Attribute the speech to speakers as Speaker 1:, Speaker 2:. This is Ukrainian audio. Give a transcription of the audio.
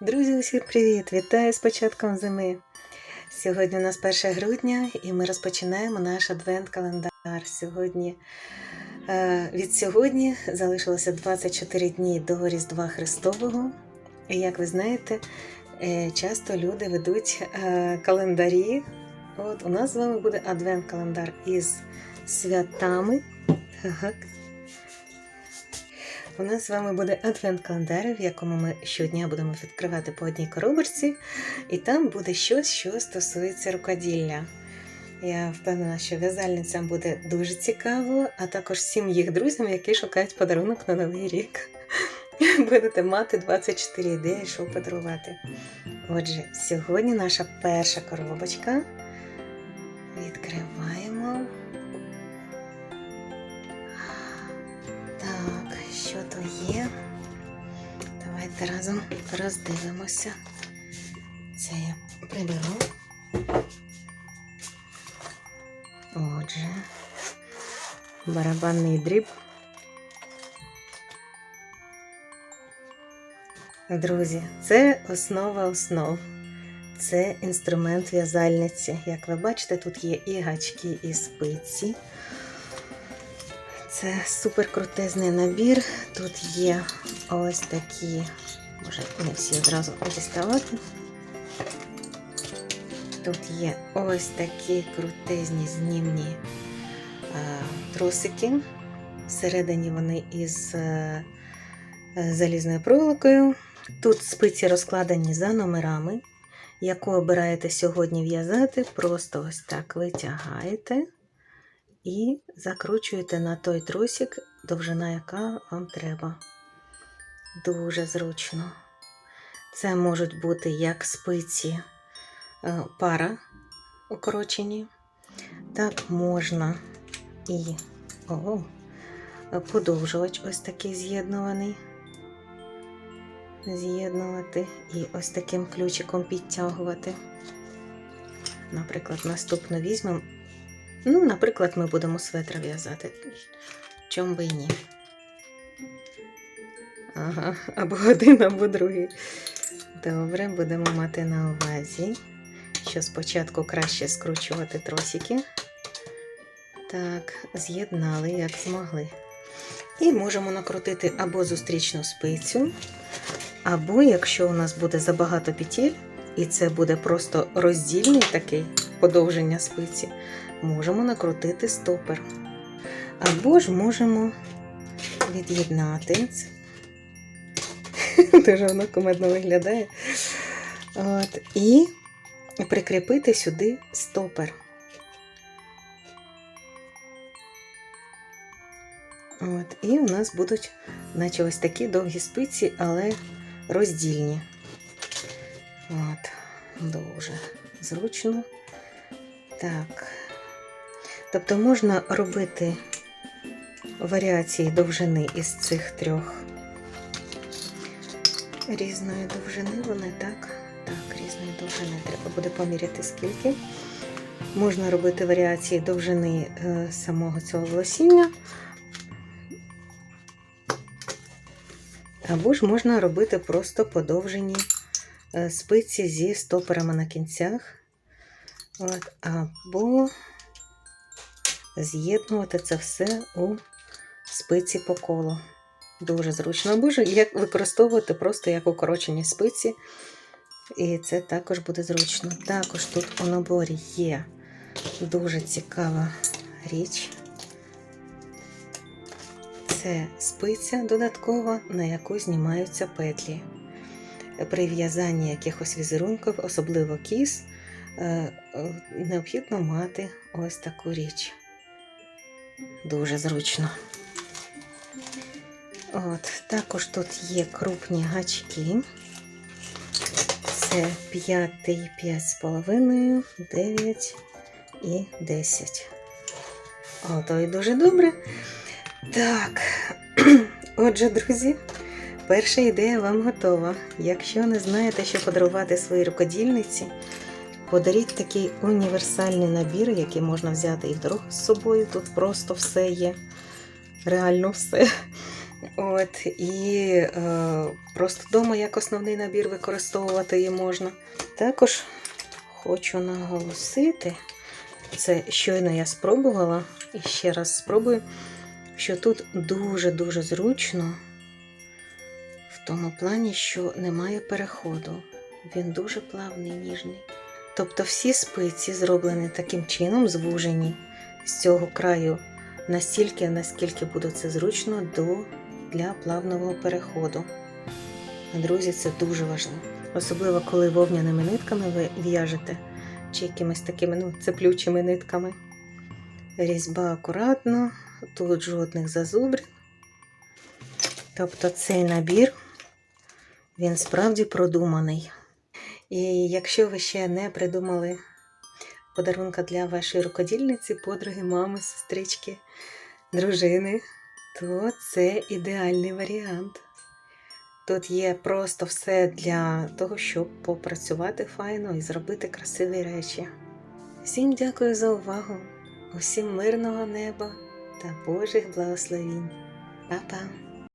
Speaker 1: Друзі, усім привіт! Вітаю з початком зими. Сьогодні у нас 1 грудня і ми розпочинаємо наш адвент-календар. Сьогодні, е, від сьогодні залишилося 24 дні до Різдва Христового. І як ви знаєте, е, часто люди ведуть е, календарі. От у нас з вами буде адвент-календар із святами. У нас з вами буде адвент-календар, в якому ми щодня будемо відкривати по одній коробочці, і там буде щось, що стосується рукоділля. Я впевнена, що в'язальницям буде дуже цікаво, а також всім їх друзям, які шукають подарунок на новий рік. Будете мати 24 ідеї, що подарувати. Отже, сьогодні наша перша коробочка. Що то є? Давайте разом роздивимося. Це я приберу. Отже, барабанний дріб. Друзі, це основа основ. Це інструмент в'язальниці. Як ви бачите, тут є і гачки, і спиці. Це супер крутезний набір. Тут є ось такі, може не всі одразу діставати. Тут є ось такі крутезні знімні е, тросики. Всередині вони із е, залізною проволокою. Тут спиці розкладені за номерами. Яку обираєте сьогодні в'язати, просто ось так витягаєте і закручуєте на той трусик, довжина яка вам треба. Дуже зручно. Це можуть бути як спиці е, пара укорочені, так можна і о, подовжувач ось такий з'єднуваний. З'єднувати і ось таким ключиком підтягувати. Наприклад, наступну візьмемо Ну, наприклад, ми будемо светра в'язати. Чом би і ні. Ага, або один, або другий. Добре, будемо мати на увазі, що спочатку краще скручувати тросики. Так, з'єднали, як змогли. І можемо накрутити або зустрічну спицю, або якщо у нас буде забагато петель, і це буде просто роздільний такий подовження спиці, можемо накрутити стопер. Або ж можемо від'єднати. Дуже воно комедно виглядає. От, І прикріпити сюди стопер. От, І у нас будуть, наче ось такі довгі спиці, але роздільні. От, дуже зручно. Так. Тобто можна робити варіації довжини із цих трьох. Різної довжини вони так. Так, різної довжини. Треба буде поміряти скільки. Можна робити варіації довжини е, самого цього волосіння. Або ж можна робити просто подовжені е, спиці зі стоперами на кінцях. От, або з'єднувати це все у спиці по колу. Дуже зручно. Або ж як використовувати просто як укорочені спиці. І це також буде зручно. Також тут у наборі є дуже цікава річ. Це спиця додаткова, на яку знімаються петлі. При в'язанні якихось візерунків, особливо кіз, е, необхідно мати ось таку річ. Дуже зручно. От, Також тут є крупні гачки. Це 5, 5,5, 9 і 10. Ото і дуже добре. Так, отже, друзі, перша ідея вам готова. Якщо не знаєте, що подарувати своїй рукодільниці, подаріть такий універсальний набір, який можна взяти і в дорогу з собою. Тут просто все є. Реально все. От, і е, просто вдома як основний набір використовувати її можна. Також хочу наголосити, це щойно я спробувала і ще раз спробую, що тут дуже-дуже зручно в тому плані, що немає переходу. Він дуже плавний, ніжний. Тобто всі спиці зроблені таким чином, звужені з цього краю настільки, наскільки буде це зручно до, для плавного переходу. Друзі, це дуже важливо. Особливо, коли вовняними нитками ви в'яжете чи якимись такими ну, цеплючими нитками. Різьба акуратно, тут жодних зазубрин. Тобто цей набір, він справді продуманий. І якщо ви ще не придумали подарунка для вашої рукодільниці, подруги, мами, сестрички, дружини, то це ідеальний варіант. Тут є просто все для того, щоб попрацювати файно і зробити красиві речі. Всім дякую за увагу, усім мирного неба та Божих благословінь. Па-па!